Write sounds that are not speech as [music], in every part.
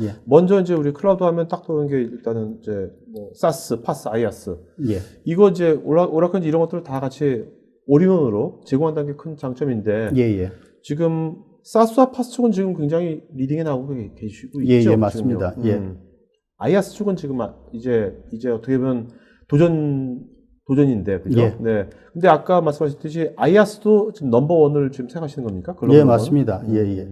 예. 먼저 이제 우리 클라우드 하면 딱 떠오르는 게 일단은 이제 뭐 사스, 파스, 아이아스 예. 이거 이제 오라, 오라클 이런 것들을 다 같이 올인원으로 제공한다는 게 큰 장점인데 예, 예. 지금 사스와 파스 쪽은 지금 굉장히 리딩에 나오고 계- 계시고 예, 있죠. 예, 맞습니다. 예. 음. 아이아스 쪽은 지금 아- 이제 이제 어떻게 보면 도전 도전인데 그죠? 예. 네. 근데 아까 말씀하셨듯이 아이아스도 지금 넘버 원을 지금 생각하시는 겁니까? 예, 원? 맞습니다. 예, 예.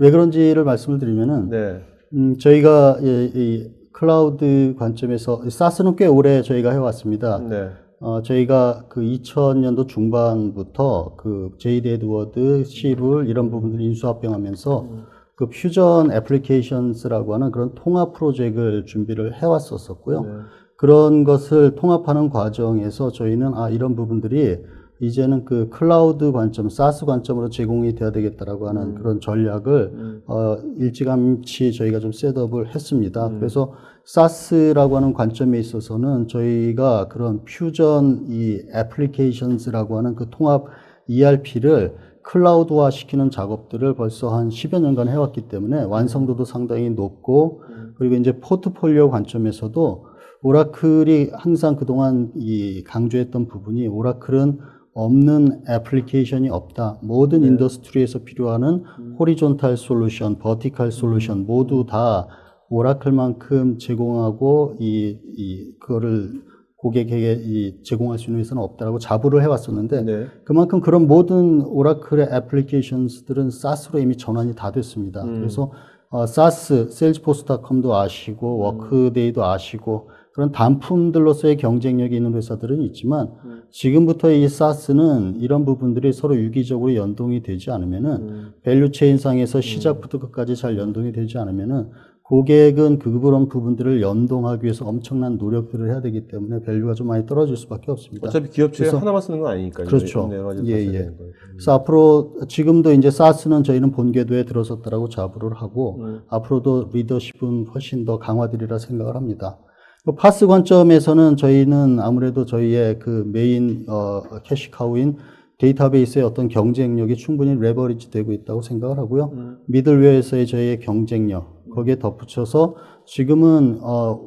음. 왜 그런지를 말씀을 드리면은 네. 음, 저희가 이, 이 클라우드 관점에서 사스는 꽤 오래 저희가 해왔습니다. 네. 어, 저희가 그 2000년도 중반부터 그 제이드 에드워드, 시블 이런 부분들 인수합병하면서 음. 그 퓨전 애플리케이션스라고 하는 그런 통합 프로젝트를 준비를 해왔었었고요. 네. 그런 것을 통합하는 과정에서 저희는 아 이런 부분들이 이제는 그 클라우드 관점, 사스 관점으로 제공이 돼야 되겠다라고 하는 그런 전략을 음. 어, 일찌감치 저희가 좀 셋업을 했습니다. 음. 그래서 사스라고 하는 관점에 있어서는 저희가 그런 퓨전 이 애플리케이션스라고 하는 그 통합 ERP를 클라우드화 시키는 작업들을 벌써 한 10여 년간 해왔기 때문에 완성도도 상당히 높고 음. 그리고 이제 포트폴리오 관점에서도 오라클이 항상 그동안 이 강조했던 부분이 오라클은 없는 애플리케이션이 없다. 모든 네. 인더스트리에서 필요하는 음. 호리존탈 솔루션, 버티칼 솔루션 모두 다 오라클만큼 제공하고 이, 이 그거를 고객에게 이 제공할 수 있는 회사는 없다라고 자부를 해왔었는데 네. 그만큼 그런 모든 오라클의 애플리케이션스들은 사스로 이미 전환이 다 됐습니다. 음. 그래서 어, 사스, 세일즈포스닷컴도 아시고 워크데이도 아시고 그런 단품들로서의 경쟁력이 있는 회사들은 있지만 음. 지금부터 이 사스는 이런 부분들이 서로 유기적으로 연동이 되지 않으면은 음. 밸류 체인상에서 시작부터 끝까지 잘 연동이 되지 않으면은 고객은 그런 부분들을 연동하기 위해서 엄청난 노력들을 해야 되기 때문에 밸류가 좀 많이 떨어질 수밖에 없습니다. 어차피 기업체에 그래서- 하나만 쓰는 건 아니니까요. 그렇죠. 예, 예. 음. 그래서 앞으로 지금도 이제 사스는 저희는 본궤도에 들어섰다라고 자부를 하고 음. 앞으로도 리더십은 훨씬 더 강화되리라 생각을 합니다. 그 파스 관점에서는 저희는 아무래도 저희의 그 메인 어, 캐시카우인 데이터베이스의 어떤 경쟁력이 충분히 레버리지 되고 있다고 생각을 하고요. 음. 미들웨어에서의 저희의 경쟁력 거기에 덧붙여서 지금은 어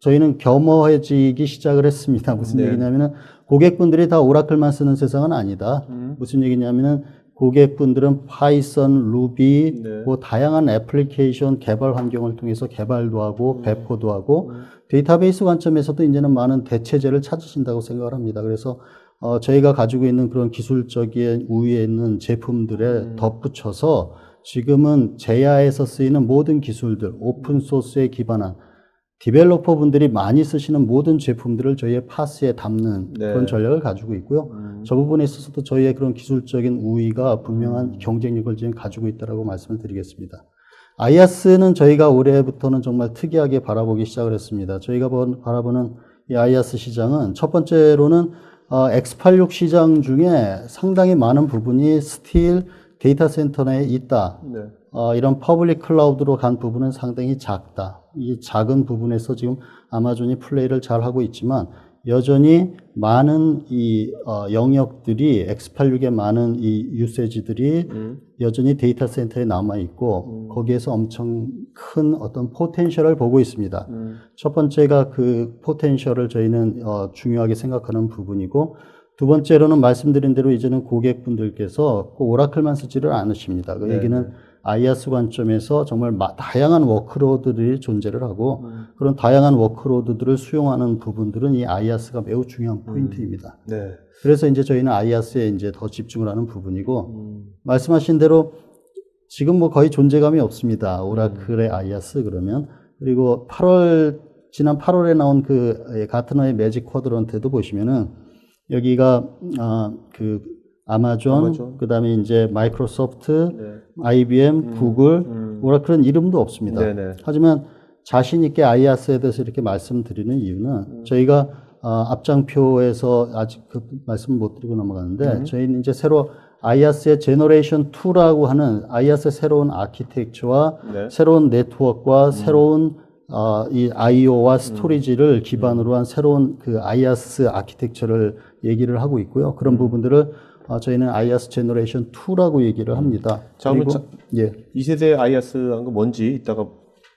저희는 겸허해지기 시작을 했습니다. 무슨 네. 얘기냐면은 고객분들이 다 오라클만 쓰는 세상은 아니다. 음. 무슨 얘기냐면은 고객분들은 파이썬, 루비, 네. 뭐 다양한 애플리케이션 개발 환경을 통해서 개발도 하고 배포도 하고 음. 데이터베이스 관점에서도 이제는 많은 대체제를 찾으신다고 생각을 합니다. 그래서 어, 저희가 가지고 있는 그런 기술적인 우위에 있는 제품들에 음. 덧붙여서 지금은 제야에서 쓰이는 모든 기술들, 오픈 소스에 기반한 디벨로퍼 분들이 많이 쓰시는 모든 제품들을 저희의 파스에 담는 네. 그런 전략을 가지고 있고요. 음. 저 부분에 있어서도 저희의 그런 기술적인 우위가 분명한 경쟁력을 지금 가지고 있다고 말씀을 드리겠습니다. 아이아스는 저희가 올해부터는 정말 특이하게 바라보기 시작을 했습니다. 저희가 본- 바라보는 이 아이아스 시장은 첫 번째로는 어, X86 시장 중에 상당히 많은 부분이 스틸 데이터 센터 내에 있다. 네. 어, 이런 퍼블릭 클라우드로 간 부분은 상당히 작다. 이 작은 부분에서 지금 아마존이 플레이를 잘 하고 있지만 여전히 많은 이 어, 영역들이 X86의 많은 이 유세지들이 음. 여전히 데이터 센터에 남아 있고 거기에서 엄청 큰 어떤 포텐셜을 보고 있습니다. 음. 첫 번째가 그 포텐셜을 저희는 어, 중요하게 생각하는 부분이고 두 번째로는 말씀드린 대로 이제는 고객분들께서 꼭 오라클만 쓰지를 않으십니다. 그 네, 얘기는 아이아스 관점에서 정말 마- 다양한 워크로드들이 존재를 하고 그런 다양한 워크로드들을 수용하는 부분들은 이 아이아스가 매우 중요한 포인트입니다. 네. 그래서 이제 저희는 아이아스에 이제 더 집중을 하는 부분이고 음. 말씀하신 대로 지금 뭐 거의 존재감이 없습니다. 오라클의 아이아스 그러면 그리고 8월 지난 8월에 나온 그 예, 가트너의 매직 쿼드런트도 보시면은 여기가 아, 그 아마존, 아마존. 그다음에 이제 마이크로소프트, 네. IBM, 구글, 음. 오라클은 이름도 없습니다. 네네. 하지만 자신 있게 아이아스에 대해서 이렇게 말씀드리는 이유는 음. 저희가 아, 앞장표에서 아직 그 말씀 못 드리고 넘어가는데 음. 저희는 이제 새로 아이아스의 제너레이션 2라고 하는 아이아스의 새로운 아키텍처와 네. 새로운 네트워크와 새로운 어, 이 IO와 스토리지를 기반으로 한 새로운 그 아이아스 아키텍처를 얘기를 하고 있고요. 그런 부분들을 어, 저희는 아이아스 제너레이션 2라고 얘기를 합니다. 자, 그러면 그리고 예. 2세대 아이아스 한거 뭔지 이따가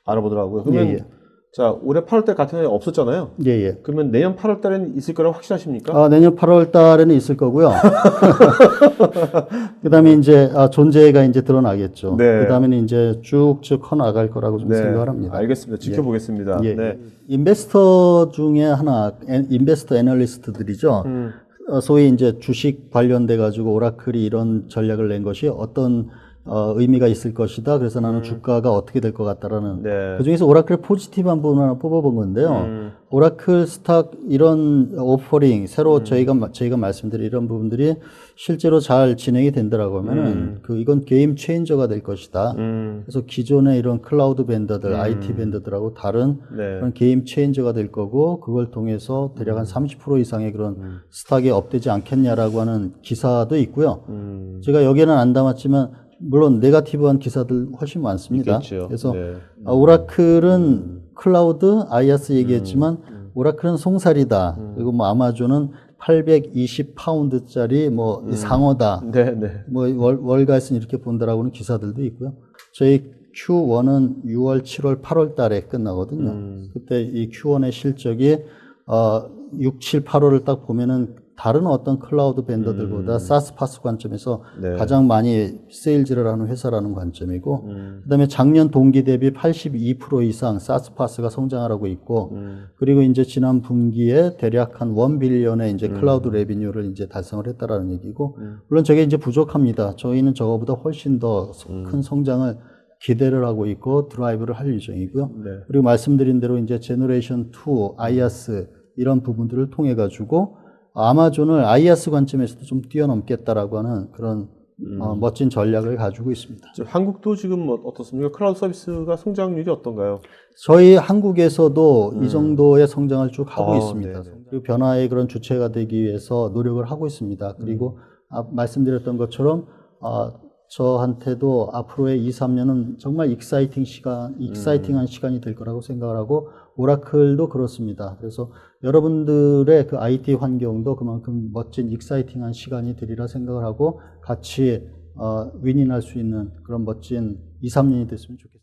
알아보더라고요. 그러면 예, 예. 자 올해 8월 달 같은 해 없었잖아요. 예, 예. 그러면 내년 8월 달에는 있을 거라고 확신하십니까? 아, 내년 8월 달에는 있을 거고요. [laughs] 그 다음에 이제, 아, 존재가 이제 드러나겠죠. 네. 그 다음에는 이제 쭉쭉 커 나갈 거라고 좀 생각을 합니다. 알겠습니다. 지켜보겠습니다. 예. 네. 인베스터 중에 하나, 엔- 인베스터 애널리스트들이죠. 음, 어, 소위 이제 주식 관련돼 가지고 오라클이 이런 전략을 낸 것이 어떤 어, 의미가 있을 것이다. 그래서 나는 주가가 어떻게 될 것 같다라는 음. 네. 그 중에서 오라클의 포지티브한 부분 하나 뽑아본 건데요. 음. 오라클 스탁 이런 오퍼링 새로 음. 저희가 마- 저희가 말씀드린 이런 부분들이 실제로 잘 진행이 된다라고 하면은 그 이건 게임 체인저가 될 것이다. 음, 그래서 기존의 이런 클라우드 벤더들, IT 벤더들하고 다른 네. 그런 게임 체인저가 될 거고 그걸 통해서 대략 한 30% 이상의 그런 스탁이 업되지 않겠냐라고 하는 기사도 있고요. 음, 제가 여기에는 안 담았지만 물론 네가티브한 기사들 훨씬 많습니다. 있겠죠. 그래서 네. 아, 오라클은 클라우드, 아이아스 얘기했지만 오라클은 송살이다. 그리고 뭐 아마존은 820 파운드짜리 뭐 상어다. 네, 네. 뭐 월, 월가에서는 이렇게 본다라고는 기사들도 있고요. 저희 Q1은 6월, 7월, 8월 달에 끝나거든요. 음. 그때 이 Q1의 실적이 어, 6, 7, 8월을 딱 보면은 다른 어떤 클라우드 벤더들보다 사스 파스 관점에서 음. 네. 가장 많이 세일즈를 하는 회사라는 관점이고 음. 그다음에 작년 동기 대비 82% 이상 사스 파스가 성장하고 있고 음. 그리고 이제 지난 분기에 대략 한 1빌리언의 이제 음. 클라우드 레비뉴를 이제 달성을 했다라는 얘기고 물론 저게 이제 부족합니다. 저희는 저거보다 훨씬 더 음. 큰 성장을 기대를 하고 있고 드라이브를 할 예정이고요. 네. 그리고 말씀드린 대로 이제 제너레이션 2, 아이아스 이런 부분들을 통해 가지고 아마존을 아이아스 관점에서도 좀 뛰어넘겠다라고 하는 그런 음. 어, 멋진 전략을 가지고 있습니다. 저 한국도 지금 뭐 어떻습니까? 클라우드 서비스가 성장률이 어떤가요? 저희 한국에서도 이 정도의 성장을 쭉 하고 아, 있습니다. 네네. 그리고 변화의 그런 주체가 되기 위해서 노력을 하고 있습니다. 그리고 아, 말씀드렸던 것처럼 아, 저한테도 앞으로의 2, 3년은 정말 익사이팅 시간, 익사이팅한 시간이 될 거라고 생각을 하고 오라클도 그렇습니다. 그래서 여러분들의 그 IT 환경도 그만큼 멋진 익사이팅한 시간이 되리라 생각을 하고 같이 어, 윈윈할 수 있는 그런 멋진 2, 3년이 됐으면 좋겠습니다.